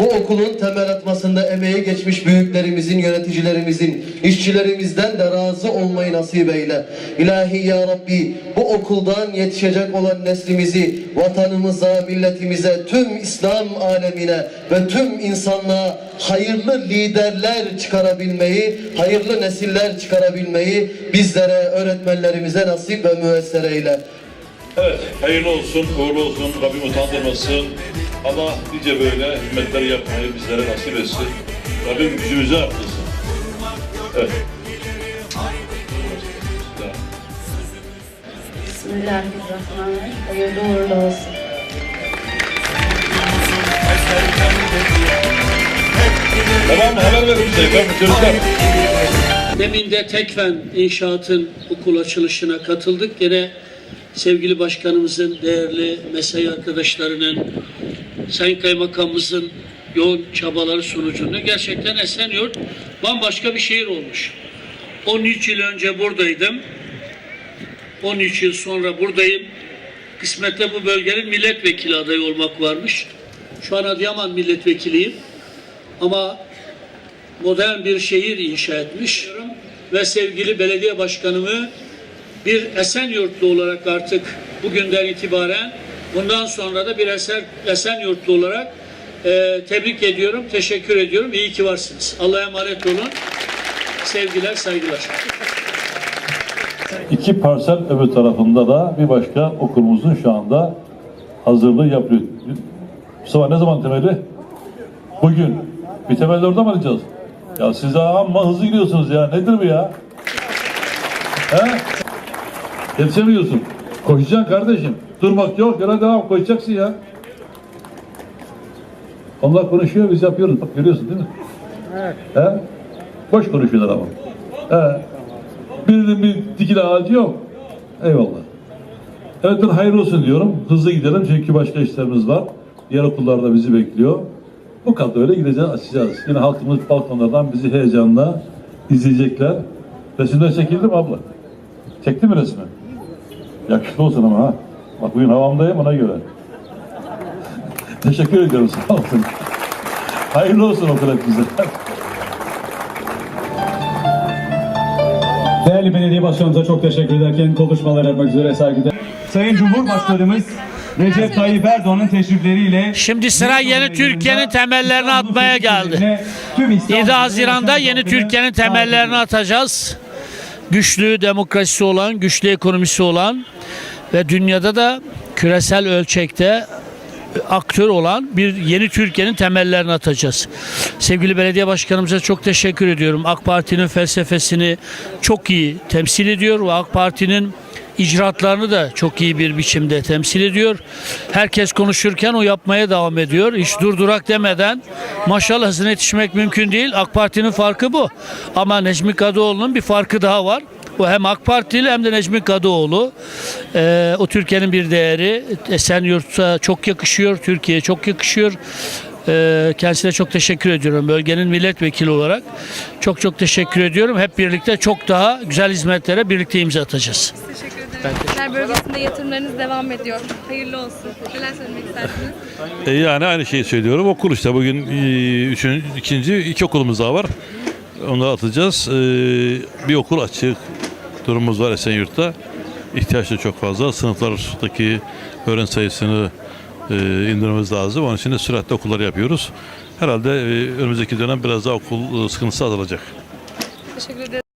bu okulun temel atmasında emeği geçmiş büyüklerimizin, yöneticilerimizin, işçilerimizden de razı olmayı nasip eyle. İlahi ya Rabbi bu okuldan yetişecek olan neslimizi vatanımıza, milletimize, tüm İslam alemine ve tüm insanlığa hayırlı liderler çıkarabilmeyi, hayırlı nesiller çıkarabilmeyi bizlere, öğretmenlerimize nasip ve müessere eyle. Evet, hayırlı olsun, uğurlu olsun, Rabbim utandırmasın. Allah nice böyle hizmetler yapmayı bizlere nasip etsin. Rabbim gücümüzü arttırsın. Evet. Bismillahirrahmanirrahim. Hayırlı uğurlu olsun. Tamam? Haber verin bize. Ben çocuklar. Demin de Tekfen İnşaat'ın okul açılışına katıldık. Yine sevgili başkanımızın, değerli mesai arkadaşlarının, Sayın Kaymakamımızın yoğun çabaları sonucunda gerçekten Esenyurt bambaşka bir şehir olmuş. 13 yıl önce buradaydım. 13 yıl sonra buradayım. Kısmette bu bölgenin milletvekili adayı olmak varmış. Şu an Adıyaman milletvekiliyim. Ama modern bir şehir inşa etmiş ve sevgili belediye başkanımı bir Esenyurtlu olarak artık bugünden itibaren bundan sonra da bir eser Esenyurtlu olarak e, tebrik ediyorum, teşekkür ediyorum. İyi ki varsınız. Allah'a emanet olun. Sevgiler, saygılar. İki parsel öbür tarafında da bir başka okulumuzun şu anda hazırlığı yapıyor. Mustafa ne zaman temeli? Bugün. Bir temelde orada mı alacağız? Ya siz daha amma hızlı gidiyorsunuz ya. Nedir bu ya? He? Yetişemiyorsun. Koşacaksın kardeşim. Durmak yok. Yola devam. Koşacaksın ya. Onlar konuşuyor, biz yapıyoruz. Bak görüyorsun değil mi? Evet. He? Boş konuşuyorlar ama. He. Birinin bir dikili ağacı yok. Eyvallah. Evet ben hayırlı olsun diyorum. Hızlı gidelim çünkü başka işlerimiz var. Diğer okullar da bizi bekliyor. Bu kadar öyle gideceğiz, açacağız. Yine halkımız balkonlardan bizi heyecanla izleyecekler. Resimler çekildi mi abla? Çekti mi resmi? Yakışıklı olsun ama ha. Bak bugün havamdayım ona göre. Teşekkür ediyorum sağ olun. Hayırlı olsun okul hepimize. Değerli belediye başkanımıza çok teşekkür ederken konuşmalar yapmak üzere saygıdeğer. Sayın Cumhurbaşkanımız Recep Tayyip Erdoğan'ın teşrifleriyle Şimdi sıra yeni Türkiye'nin temellerini atmaya geldi. Tüm İstanbul 7 Haziran'da yeni Türkiye'nin temellerini atacağız. Güçlü demokrasisi olan, güçlü ekonomisi olan ve dünyada da küresel ölçekte aktör olan bir yeni Türkiye'nin temellerini atacağız. Sevgili belediye başkanımıza çok teşekkür ediyorum. AK Parti'nin felsefesini çok iyi temsil ediyor ve AK Parti'nin icraatlarını da çok iyi bir biçimde temsil ediyor. Herkes konuşurken o yapmaya devam ediyor. Hiç durdurak demeden maşallah hızına yetişmek mümkün değil. AK Parti'nin farkı bu. Ama Necmi Kadıoğlu'nun bir farkı daha var. O hem AK Partili hem de Necmi Kadıoğlu. Ee, o Türkiye'nin bir değeri. Esenyurt'a çok yakışıyor. Türkiye'ye çok yakışıyor. Ee, kendisine çok teşekkür ediyorum. Bölgenin milletvekili olarak çok çok teşekkür ediyorum. Hep birlikte çok daha güzel hizmetlere birlikte imza atacağız. Teşekkür ederim. Kentler bölgesinde yatırımlarınız devam ediyor. Hayırlı olsun. Neler söylemek istersiniz? E, Yani aynı şeyi söylüyorum. Okul işte bugün e, üçüncü, ikinci iki okulumuz daha var. Onları atacağız. E, Bir okul açık durumumuz var Esenyurt'ta. İhtiyaç da çok fazla. Sınıflardaki öğrenci sayısını e, indirmemiz lazım. Onun için de süratle okulları yapıyoruz. Herhalde e, önümüzdeki dönem biraz daha okul e, sıkıntısı azalacak. Teşekkür ederim.